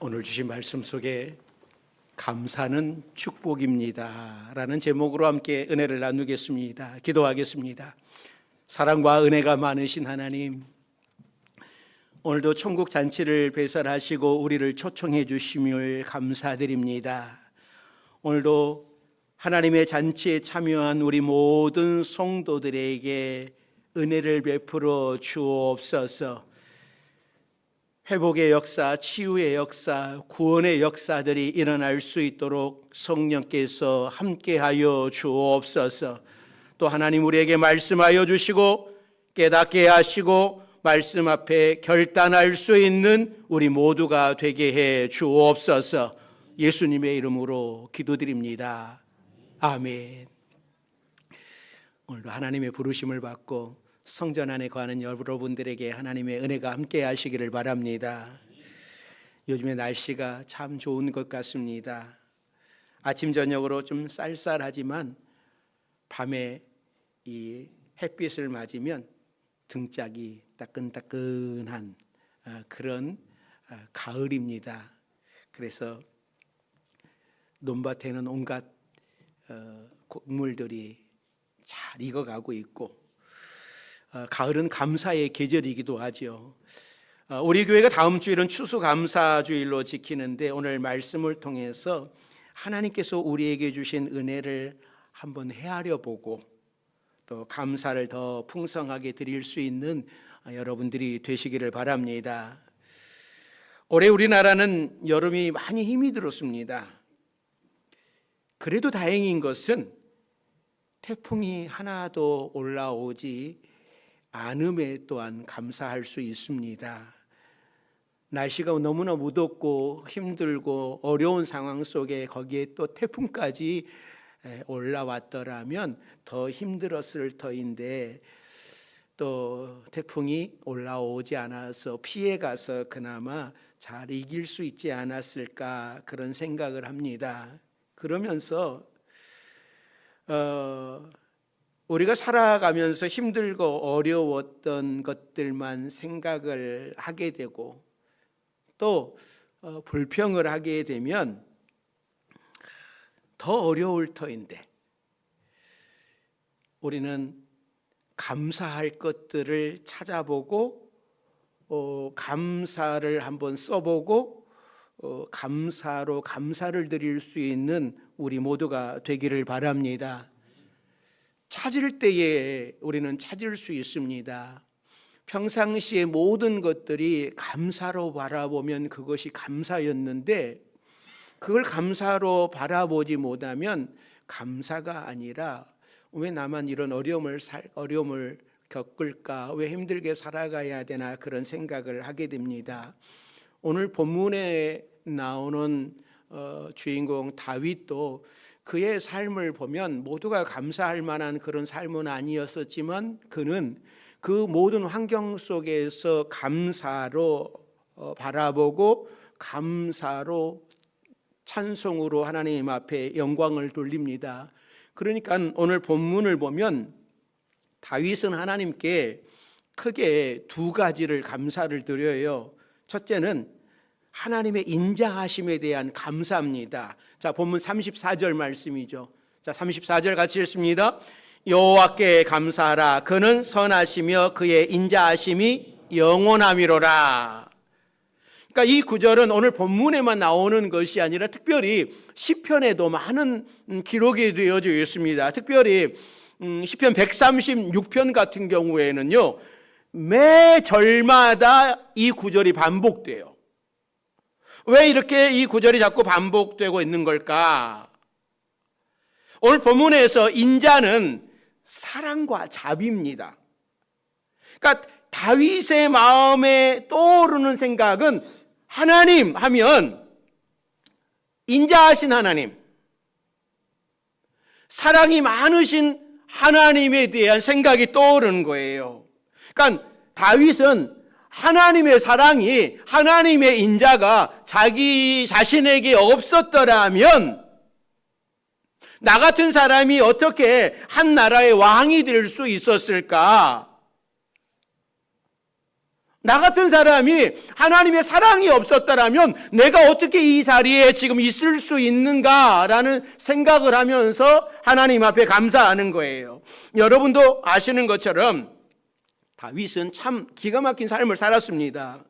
오늘 주신 말씀 속에 감사는 축복입니다. 라는 제목으로 함께 은혜를 나누겠습니다. 기도하겠습니다. 사랑과 은혜가 많으신 하나님, 오늘도 천국 잔치를 배설하시고 우리를 초청해 주심을 감사드립니다. 오늘도 하나님의 잔치에 참여한 우리 모든 성도들에게 은혜를 베풀어 주옵소서. 회복의 역사, 치유의 역사, 구원의 역사들이 일어날 수 있도록 성령께서 함께하여 주옵소서. 또 하나님 우리에게 말씀하여 주시고 깨닫게 하시고 말씀 앞에 결단할 수 있는 우리 모두가 되게 해 주옵소서. 예수님의 이름으로 기도드립니다. 아멘. 오늘도 하나님의 부르심을 받고 성전 안에 거하는 여러분들에게 하나님의 은혜가 함께 하시기를 바랍니다. 요즘에 날씨가 참 좋은 것 같습니다. 아침 저녁으로 좀 쌀쌀하지만 밤에 이 햇빛을 맞으면 등짝이 따끈따끈한 아, 그런 아, 가을입니다. 그래서 논밭에는 온갖 어, 곡물들이 잘 익어가고 있고 어, 가을은 감사의 계절이기도 하죠. 어, 우리 교회가 다음 주일은 추수감사주일로 지키는데 오늘 말씀을 통해서 하나님께서 우리에게 주신 은혜를 한번 헤아려 보고 또 감사를 더 풍성하게 드릴 수 있는 여러분들이 되시기를 바랍니다. 올해 우리나라는 여름이 많이 힘이 들었습니다. 그래도 다행인 것은 태풍이 하나도 올라오지 않음에 또한 감사할 수 있습니다. 날씨가 너무나 무덥고 힘들고 어려운 상황 속에 거기에 또 태풍까지 올라왔더라면 더 힘들었을 터인데 또 태풍이 올라오지 않아서 피해 가서 그나마 잘 이길 수 있지 않았을까 그런 생각을 합니다. 그러면서 어, 우리가 살아가면서 힘들고 어려웠던 것들만 생각을 하게 되고 또 어, 불평을 하게 되면 더 어려울 터인데 우리는 감사할 것들을 찾아보고 어, 감사를 한번 써보고 어, 감사로 감사를 드릴 수 있는 우리 모두가 되기를 바랍니다. 찾을 때에 우리는 찾을 수 있습니다. 평상시의 모든 것들이 감사로 바라보면 그것이 감사였는데 그걸 감사로 바라보지 못하면 감사가 아니라 왜 나만 이런 어려움을 살, 어려움을 겪을까? 왜 힘들게 살아가야 되나? 그런 생각을 하게 됩니다. 오늘 본문에 나오는 어, 주인공 다윗도 그의 삶을 보면 모두가 감사할 만한 그런 삶은 아니었었지만 그는 그 모든 환경 속에서 감사로 어, 바라보고 감사로 찬송으로 하나님 앞에 영광을 돌립니다. 그러니까 오늘 본문을 보면 다윗은 하나님께 크게 두 가지를 감사를 드려요. 첫째는 하나님의 인자하심에 대한 감사입니다. 자, 본문 34절 말씀이죠. 자, 34절 같이 읽습니다. 여호와께 감사하라. 그는 선하시며 그의 인자하심이 영원함이로라. 그러니까 이 구절은 오늘 본문에만 나오는 것이 아니라 특별히 시편에도 많은 기록이 되어져 있습니다. 특별히 음, 시편 136편 같은 경우에는요. 매 절마다 이 구절이 반복돼요. 왜 이렇게 이 구절이 자꾸 반복되고 있는 걸까? 오늘 본문에서 인자는 사랑과 자비입니다. 그러니까 다윗의 마음에 떠오르는 생각은 하나님 하면 인자하신 하나님, 사랑이 많으신 하나님에 대한 생각이 떠오르는 거예요. 그러니까 다윗은 하나님의 사랑이 하나님의 인자가 자기 자신에게 없었더라면 나 같은 사람이 어떻게 한 나라의 왕이 될 수 있었을까? 나 같은 사람이 하나님의 사랑이 없었다라면 내가 어떻게 이 자리에 지금 있을 수 있는가라는 생각을 하면서 하나님 앞에 감사하는 거예요. 여러분도 아시는 것처럼 다윗은 참 기가 막힌 삶을 살았습니다.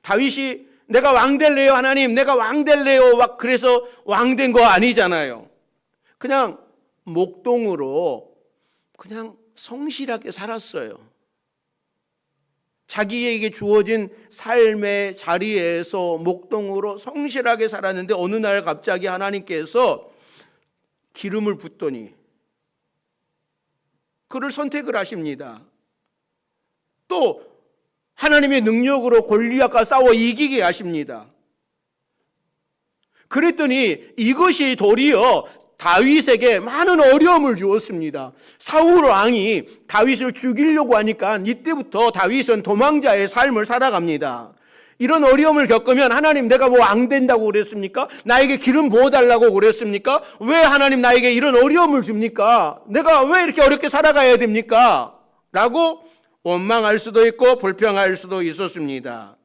다윗이 내가 왕 될래요, 하나님. 내가 왕 될래요. 막 그래서 왕 된 거 아니잖아요. 그냥 목동으로 그냥 성실하게 살았어요. 자기에게 주어진 삶의 자리에서 목동으로 성실하게 살았는데 어느 날 갑자기 하나님께서 기름을 붓더니 그를 선택을 하십니다. 또 하나님의 능력으로 골리앗과 싸워 이기게 하십니다. 그랬더니 이것이 도리어 다윗에게 많은 어려움을 주었습니다. 사울 왕이 다윗을 죽이려고 하니까 이때부터 다윗은 도망자의 삶을 살아갑니다. 이런 어려움을 겪으면 하나님 내가 뭐안 된다고 그랬습니까? 나에게 기름 부어 달라고 그랬습니까? 왜 하나님 나에게 이런 어려움을 줍니까? 내가 왜 이렇게 어렵게 살아가야 됩니까? 라고 원망할 수도 있고 불평할 수도 있었습니다.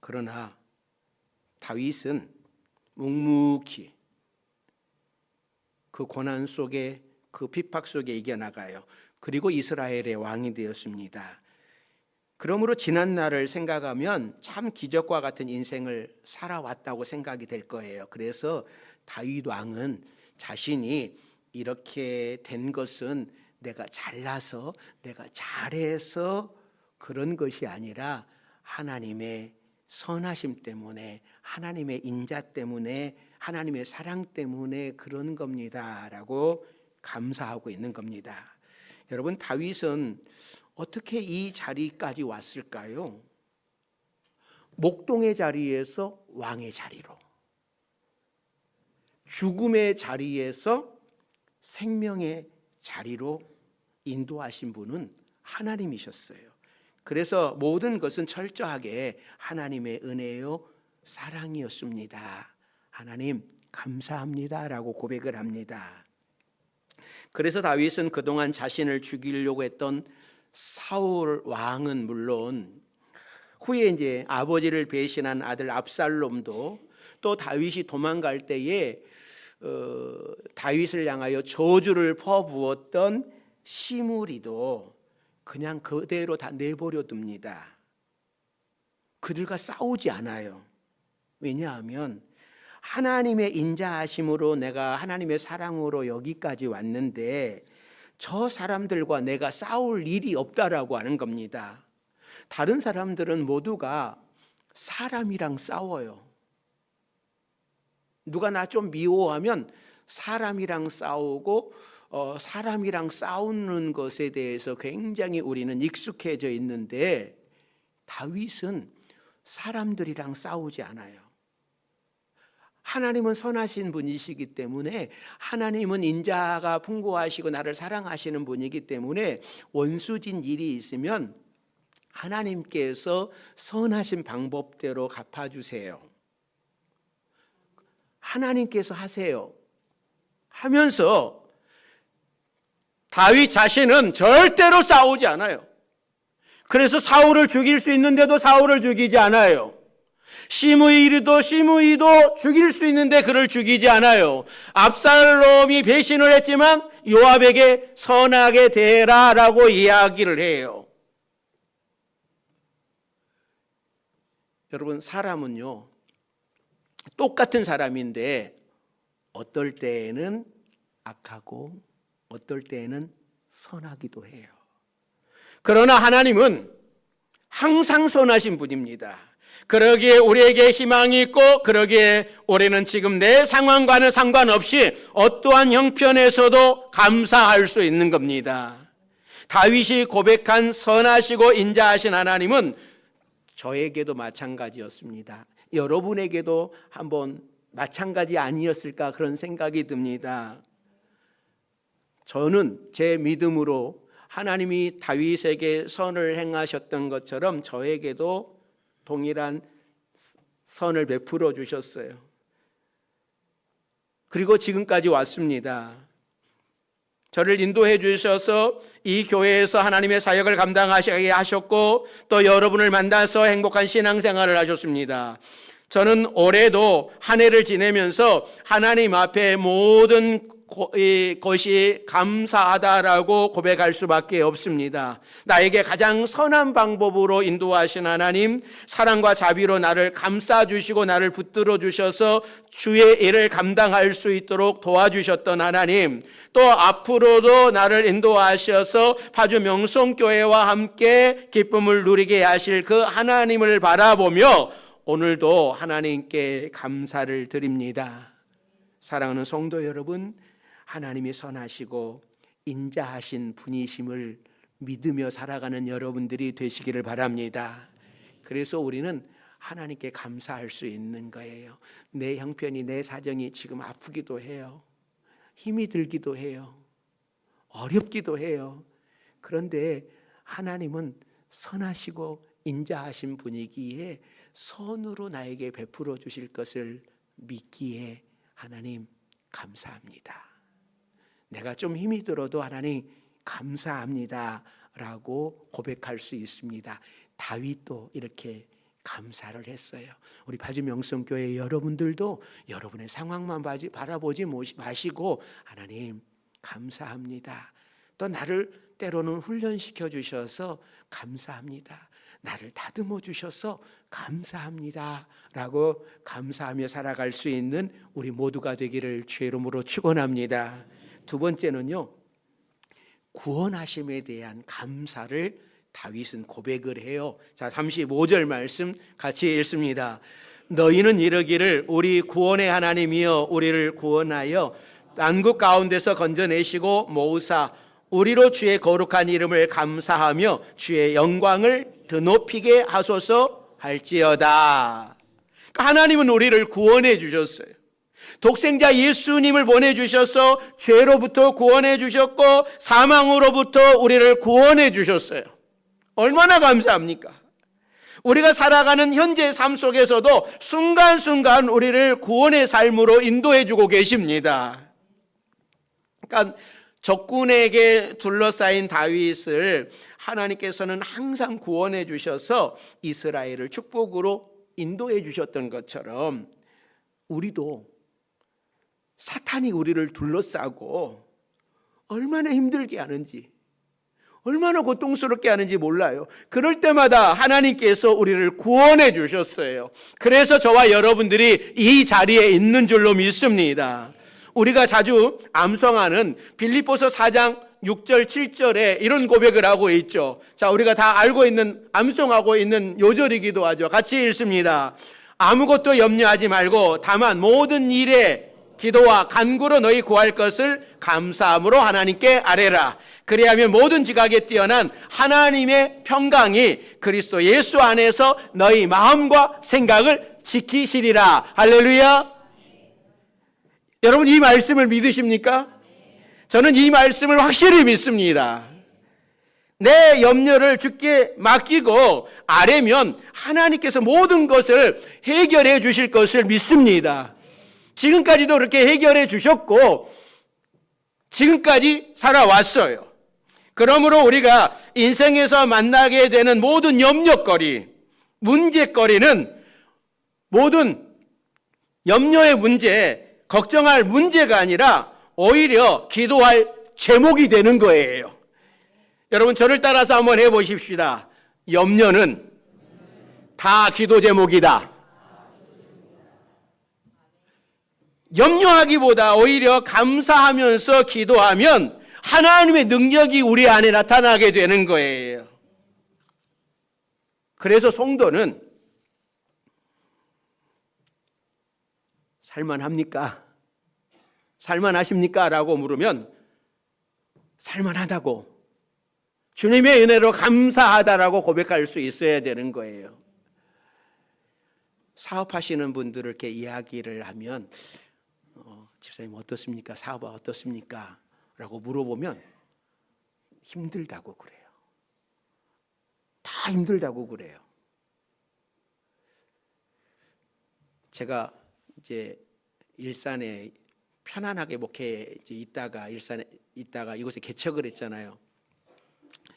그러나 다윗은 묵묵히 그 고난 속에 그 핍박 속에 이겨나가요. 그리고 이스라엘의 왕이 되었습니다. 그러므로 지난 날을 생각하면 참 기적과 같은 인생을 살아왔다고 생각이 될 거예요. 그래서 다윗 왕은 자신이 이렇게 된 것은 내가 잘나서 내가 잘해서 그런 것이 아니라 하나님의 선하심 때문에 하나님의 인자 때문에 하나님의 사랑 때문에 그런 겁니다라고 감사하고 있는 겁니다. 여러분 다윗은 어떻게 이 자리까지 왔을까요? 목동의 자리에서 왕의 자리로 죽음의 자리에서 생명의 자리로 인도하신 분은 하나님이셨어요. 그래서 모든 것은 철저하게 하나님의 은혜요 사랑이었습니다. 하나님 감사합니다라고 고백을 합니다. 그래서 다윗은 그동안 자신을 죽이려고 했던 사울 왕은 물론 후에 이제 아버지를 배신한 아들 압살롬도 또 다윗이 도망갈 때에 어, 다윗을 향하여 저주를 퍼부었던 시므리도 그냥 그대로 다 내버려 둡니다. 그들과 싸우지 않아요. 왜냐하면 하나님의 인자하심으로 내가 하나님의 사랑으로 여기까지 왔는데 저 사람들과 내가 싸울 일이 없다라고 하는 겁니다. 다른 사람들은 모두가 사람이랑 싸워요. 누가 나 좀 미워하면 사람이랑 싸우고 어, 사람이랑 싸우는 것에 대해서 굉장히 우리는 익숙해져 있는데 다윗은 사람들이랑 싸우지 않아요. 하나님은 선하신 분이시기 때문에 하나님은 인자가 풍부하시고 나를 사랑하시는 분이기 때문에 원수진 일이 있으면 하나님께서 선하신 방법대로 갚아주세요. 하나님께서 하세요. 하면서 다윗 자신은 절대로 싸우지 않아요. 그래서 사울을 죽일 수 있는데도 사울을 죽이지 않아요. 시므이도 시므이도 죽일 수 있는데 그를 죽이지 않아요. 압살롬이 배신을 했지만 요압에게 선하게 대라라고 이야기를 해요. 여러분 사람은요 똑같은 사람인데 어떨 때에는 악하고 어떨 때에는 선하기도 해요. 그러나 하나님은 항상 선하신 분입니다. 그러기에 우리에게 희망이 있고 그러기에 우리는 지금 내 상황과는 상관없이 어떠한 형편에서도 감사할 수 있는 겁니다. 다윗이 고백한 선하시고 인자하신 하나님은 저에게도 마찬가지였습니다. 여러분에게도 한번 마찬가지 아니었을까 그런 생각이 듭니다. 저는 제 믿음으로 하나님이 다윗에게 선을 행하셨던 것처럼 저에게도 동일한 선을 베풀어 주셨어요. 그리고 지금까지 왔습니다. 저를 인도해 주셔서 이 교회에서 하나님의 사역을 감당하시게 하셨고 또 여러분을 만나서 행복한 신앙생활을 하셨습니다. 저는 올해도 한 해를 지내면서 하나님 앞에 모든 것이 감사하다라고 고백할 수밖에 없습니다. 나에게 가장 선한 방법으로 인도하신 하나님, 사랑과 자비로 나를 감싸 주시고 나를 붙들어 주셔서 주의 일을 감당할 수 있도록 도와주셨던 하나님, 또 앞으로도 나를 인도하셔서 파주 명성교회와 함께 기쁨을 누리게 하실 그 하나님을 바라보며 오늘도 하나님께 감사를 드립니다. 사랑하는 성도 여러분, 하나님이 선하시고 인자하신 분이심을 믿으며 살아가는 여러분들이 되시기를 바랍니다. 그래서 우리는 하나님께 감사할 수 있는 거예요. 내 형편이 내 사정이 지금 아프기도 해요. 힘이 들기도 해요. 어렵기도 해요. 그런데 하나님은 선하시고 인자하신 분이기에 선으로 나에게 베풀어 주실 것을 믿기에 하나님 감사합니다. 내가 좀 힘이 들어도 하나님 감사합니다라고 고백할 수 있습니다. 다윗도 이렇게 감사를 했어요. 우리 파주 명성교회 여러분들도 여러분의 상황만 바라보지 마시고 하나님 감사합니다. 또 나를 때로는 훈련시켜 주셔서 감사합니다. 나를 다듬어 주셔서 감사합니다. 라고 감사하며 살아갈 수 있는 우리 모두가 되기를 주의 이름으로 축원합니다. 두 번째는요. 구원하심에 대한 감사를 다윗은 고백을 해요. 자, 35절 말씀 같이 읽습니다. 너희는 이르기를 우리 구원의 하나님이여 우리를 구원하여 난국 가운데서 건져내시고 모으사 우리로 주의 거룩한 이름을 감사하며 주의 영광을 드높이게 하소서 할지어다. 그러니까 하나님은 우리를 구원해 주셨어요. 독생자 예수님을 보내주셔서 죄로부터 구원해 주셨고 사망으로부터 우리를 구원해 주셨어요. 얼마나 감사합니까? 우리가 살아가는 현재 삶 속에서도 순간순간 우리를 구원의 삶으로 인도해 주고 계십니다. 그러니까 적군에게 둘러싸인 다윗을 하나님께서는 항상 구원해 주셔서 이스라엘을 축복으로 인도해 주셨던 것처럼 우리도 사탄이 우리를 둘러싸고 얼마나 힘들게 하는지 얼마나 고통스럽게 하는지 몰라요. 그럴 때마다 하나님께서 우리를 구원해 주셨어요. 그래서 저와 여러분들이 이 자리에 있는 줄로 믿습니다. 우리가 자주 암송하는 빌립보서 4장 6절 7절에 이런 고백을 하고 있죠. 자, 우리가 다 알고 있는 암송하고 있는 요절이기도 하죠. 같이 읽습니다. 아무것도 염려하지 말고 다만 모든 일에 기도와 간구로 너희 구할 것을 감사함으로 하나님께 아뢰라. 그리하면 모든 지각에 뛰어난 하나님의 평강이 그리스도 예수 안에서 너희 마음과 생각을 지키시리라. 할렐루야. 여러분 이 말씀을 믿으십니까? 저는 이 말씀을 확실히 믿습니다. 내 염려를 주께 맡기고 아뢰면 하나님께서 모든 것을 해결해 주실 것을 믿습니다. 지금까지도 그렇게 해결해 주셨고 지금까지 살아왔어요. 그러므로 우리가 인생에서 만나게 되는 모든 염려거리, 문제거리는 모든 염려의 문제, 걱정할 문제가 아니라 오히려 기도할 제목이 되는 거예요. 여러분 저를 따라서 한번 해보십시다. 염려는 다 기도 제목이다. 염려하기보다 오히려 감사하면서 기도하면 하나님의 능력이 우리 안에 나타나게 되는 거예요. 그래서 성도는 살만합니까? 살만하십니까? 라고 물으면 살만하다고 주님의 은혜로 감사하다라고 고백할 수 있어야 되는 거예요. 사업하시는 분들을 이렇게 이야기를 하면 어, 집사님 어떻습니까? 사업 어떻습니까? 라고 물어보면 힘들다고 그래요. 다 힘들다고 그래요. 제가 이제 일산에 편안하게 목회 이제 있다가 일산에 있다가 이곳에 개척을 했잖아요.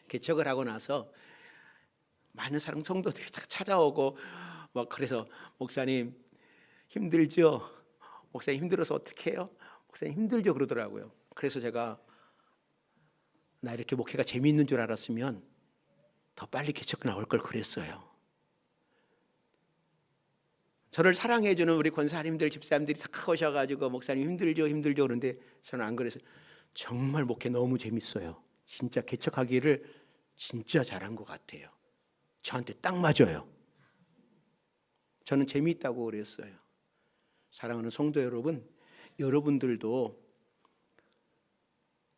개척을 하고 나서 많은 사람 성도들이 다 찾아오고 막 그래서 목사님 힘들죠? 목사님 힘들어서 어떻게 해요? 목사님 힘들죠 그러더라고요. 그래서 제가 나 이렇게 목회가 재미있는 줄 알았으면 더 빨리 개척 나올 걸 그랬어요. 저를 사랑해 주는 우리 권사님들 집사님들이 다 오셔 가지고 목사님 힘들죠 힘들죠 그런데 저는 안 그래서 정말 목회 너무 재밌어요. 진짜 개척하기를 진짜 잘한 것 같아요. 저한테 딱 맞아요. 저는 재미있다고 그랬어요. 사랑하는 성도 여러분, 여러분들도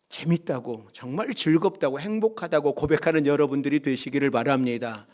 재밌다고 정말 즐겁다고 행복하다고 고백하는 여러분들이 되시기를 바랍니다.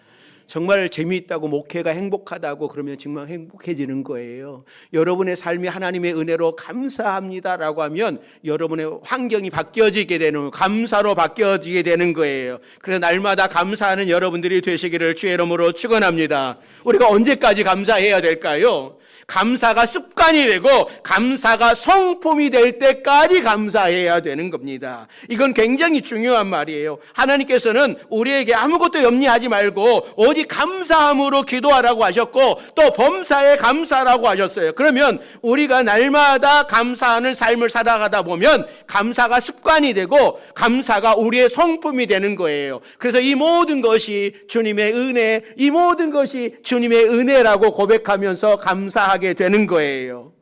정말 재미있다고 목회가 행복하다고 그러면 정말 행복해지는 거예요. 여러분의 삶이 하나님의 은혜로 감사합니다라고 하면 여러분의 환경이 바뀌어지게 되는 감사로 바뀌어지게 되는 거예요. 그래서 날마다 감사하는 여러분들이 되시기를 주의 이름으로 축원합니다. 우리가 언제까지 감사해야 될까요? 감사가 습관이 되고 감사가 성품이 될 때까지 감사해야 되는 겁니다. 이건 굉장히 중요한 말이에요. 하나님께서는 우리에게 아무것도 염려하지 말고 오직 감사함으로 기도하라고 하셨고 또 범사에 감사라고 하셨어요. 그러면 우리가 날마다 감사하는 삶을 살아가다 보면 감사가 습관이 되고 감사가 우리의 성품이 되는 거예요. 그래서 이 모든 것이 주님의 은혜, 이 모든 것이 주님의 은혜라고 고백하면서 감사하 게 되는 거예요.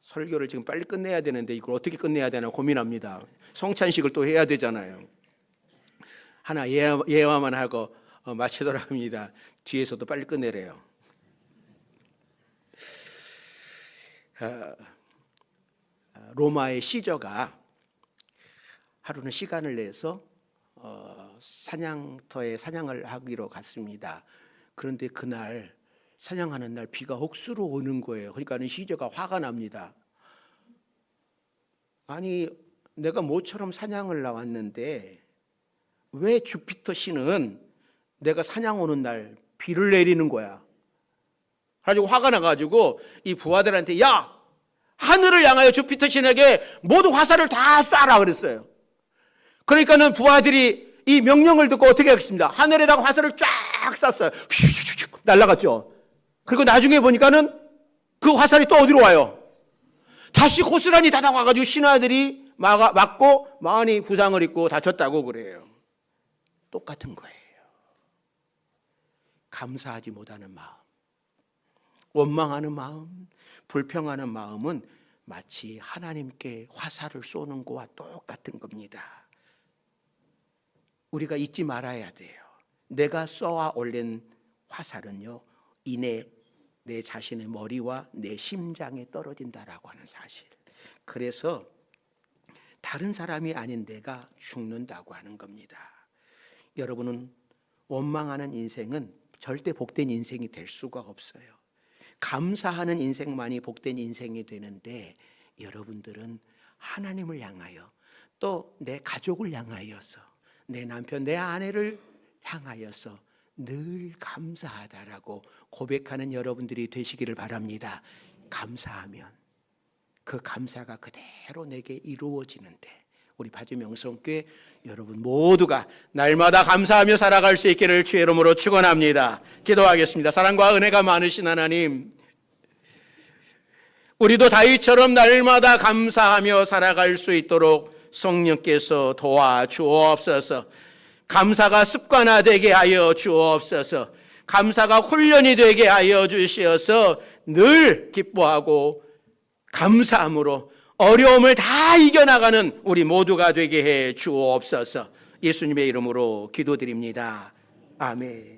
설교를 지금 빨리 끝내야 되는데 이걸 어떻게 끝내야 되나 고민합니다. 성찬식을 또 해야 되잖아요. 하나 예화, 예화만 하고 어, 마치도록 합니다. 뒤에서도 빨리 끝내래요. 어, 로마의 시저가 하루는 시간을 내서 어, 사냥터에 사냥을 하기로 갔습니다. 그런데 그날 사냥하는 날 비가 억수로 오는 거예요. 그러니까는 시저가 화가 납니다. 아니 내가 모처럼 사냥을 나왔는데 왜 주피터 씨는 내가 사냥 오는 날 비를 내리는 거야? 가지고 화가 나가지고 이 부하들한테 야 하늘을 향하여 주피터 신에게 모두 화살을 다 쏴라 그랬어요. 그러니까는 부하들이 이 명령을 듣고 어떻게 하겠습니다. 하늘에다가 화살을 쫙 쐈어요. 날아갔죠. 그리고 나중에 보니까는 그 화살이 또 어디로 와요? 다시 고스란히 다가와가지고 신하들이 막아, 맞고 많이 부상을 입고 다쳤다고 그래요. 똑같은 거예요. 감사하지 못하는 마음, 원망하는 마음, 불평하는 마음은 마치 하나님께 화살을 쏘는 거와 똑같은 겁니다. 우리가 잊지 말아야 돼요. 내가 쏘아 올린 화살은요, 이내 내 자신의 머리와 내 심장에 떨어진다라고 하는 사실. 그래서 다른 사람이 아닌 내가 죽는다고 하는 겁니다. 여러분은 원망하는 인생은 절대 복된 인생이 될 수가 없어요. 감사하는 인생만이 복된 인생이 되는데 여러분들은 하나님을 향하여 또 내 가족을 향하여서 내 남편, 내 아내를 향하여서 늘 감사하다라고 고백하는 여러분들이 되시기를 바랍니다. 감사하면 그 감사가 그대로 내게 이루어지는데 우리 바주 명성교회 여러분 모두가 날마다 감사하며 살아갈 수 있기를 주의 이름으로 축원합니다. 기도하겠습니다. 사랑과 은혜가 많으신 하나님 우리도 다윗처럼 날마다 감사하며 살아갈 수 있도록 성령께서 도와주옵소서. 감사가 습관화되게 하여 주옵소서. 감사가 훈련이 되게 하여 주시어서 늘 기뻐하고 감사함으로 어려움을 다 이겨나가는 우리 모두가 되게 해 주옵소서. 예수님의 이름으로 기도드립니다. 아멘.